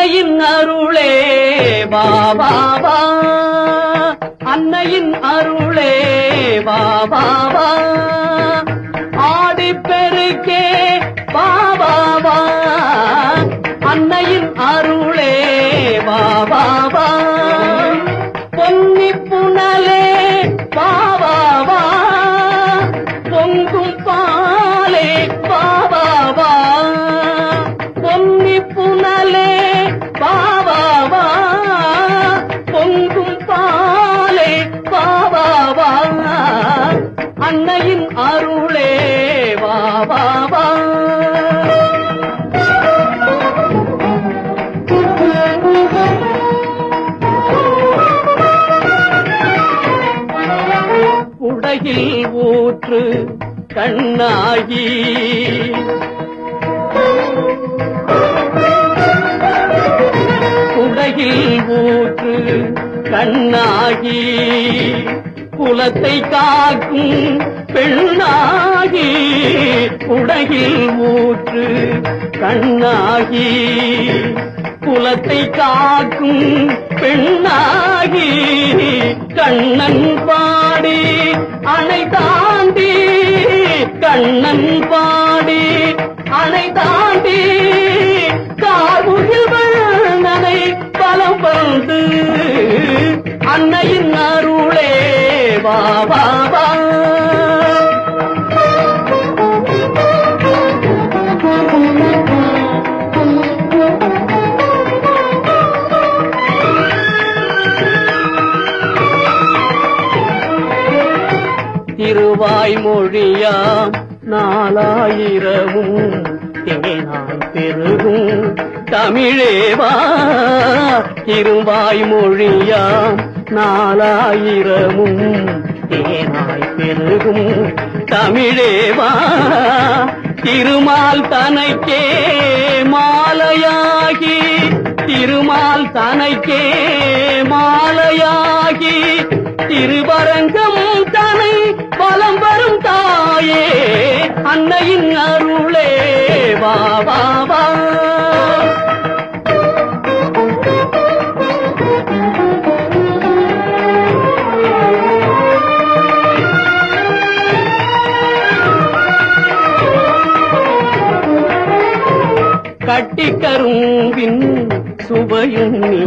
அன்னையின் அருளே பாபா வா அன்னையின் அருளே பாபா அருளே பாபா வா. உடையில் ஊற்று கண்ணாகி. உடையில் ஊற்று கண்ணாகி. குலத்தை காக்கும் பெண்ணாகி உடகில் ஊற்று கண்ணாகி. குலத்தை காக்கும் பெண்ணாகி கண்ணன் பாடி அணை தாண்டி கண்ணன் பாடி அணை தாண்டி கார்முகில் வண்ணனை பலம் வந்து திருவாய் மொழியாம் நாலாயிரமும் தேனாய் பெருகும்? தமிழேவா திருவாய் மொழியாம் நாலாயிரமும் தேனாய் பெருகும்? தமிழேவா திருமால் தனக்கே மாலையாகி. திருமால் தனக்கே மாலையாகி. திருவரங்கம் தனை அன்னையின் அருளே வா வா வா. கட்டிக்கரும்பின் சுவையும் நீ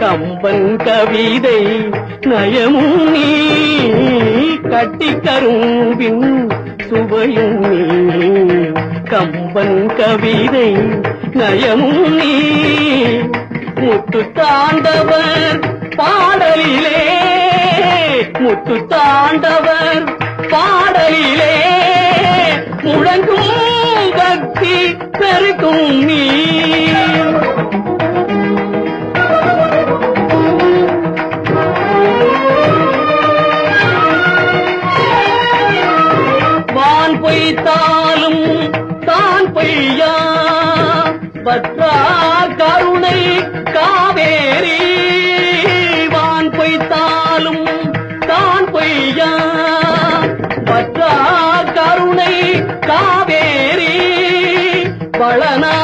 கம்பன் கவிதை நயமும் நீ. கட்டிக்கரும்பின் சுவையும் கம்பன் கவிதை நயமும் நீ. முத்து தாண்டவர் பாடலிலே முத்து தாண்டவர் பாடலிலே. முழங்கும் பக்தி பெருக்கும் நீ. பற்றா கருணை காவேரி. வான் பொய்த்தாலும் தான் பொய்யா. பற்றா கருணை காவேரி. பழனா